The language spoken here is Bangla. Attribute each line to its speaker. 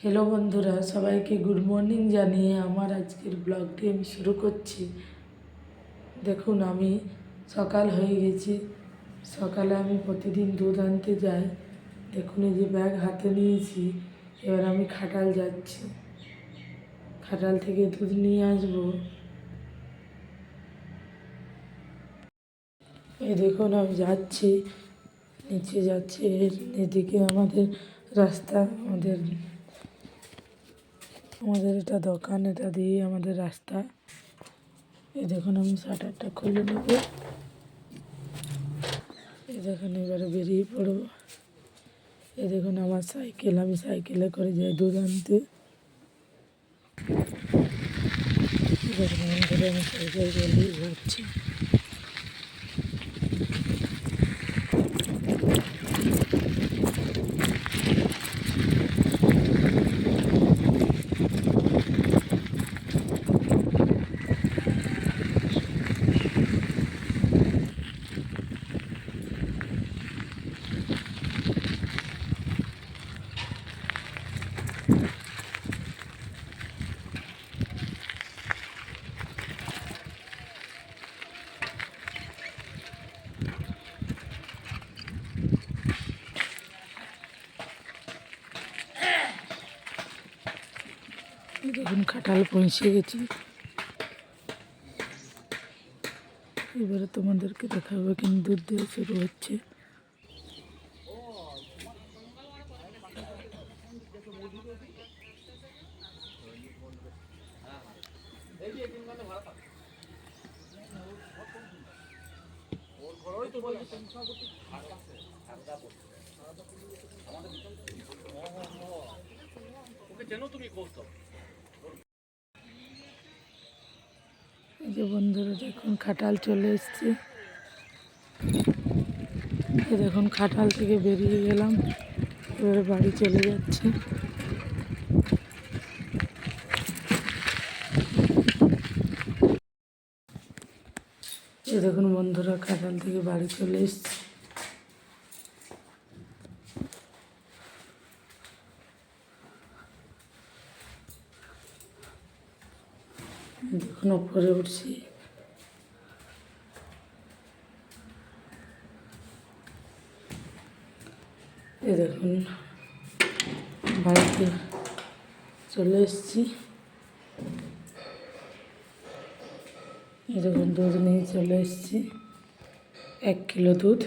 Speaker 1: হ্যালো বন্ধুরা, সবাইকে গুড মর্নিং জানিয়ে আমার আজকের ব্লগটি আমি শুরু করছি। দেখুন, আমি সকাল হয়ে গেছি। সকালে আমি প্রতিদিন দুধ আনতে যাই। দেখুন, এই যে ব্যাগ হাতে নিয়েছি। এবার আমি খাটাল যাচ্ছি। খাটাল থেকে দুধ নিয়ে আসব। এই দেখুন, আমি যাচ্ছি। নিচে যাচ্ছি, এদিকে আমাদের রাস্তা, আমাদের আমাদের এটা দোকান, এটা দিয়ে আমাদের রাস্তা। এই দেখুন, আমি শাটারটা খুলে নেব। এই দেখুন, এবারে বেরিয়ে পড়ব। এই দেখুন, আমার সাইকেল, আমি সাইকেলে করে যাই দুধ আনতে আমি সাইকেল ঘুরছি এই দেখুন খাটাল পৌঁছে গেছি। এবারে তোমাদেরকে দেখাবো কিন্তু দুধ দেওয়া শুরু হচ্ছে। এই যে বন্ধুরা দেখুন খাটাল চলে এসছে। দেখুন খাটাল থেকে বেরিয়ে গেলাম, এবারে বাড়ি চলে যাচ্ছে। দেখুন বন্ধুরা খাটাল থেকে বাড়ি চলে এসছে। দেখুন, উপরে উঠছি। এই দেখুন বাড়িতে চলে এসেছি। দেখুন, দুধ নিয়ে চলে এসেছি। এক কিলো দুধ।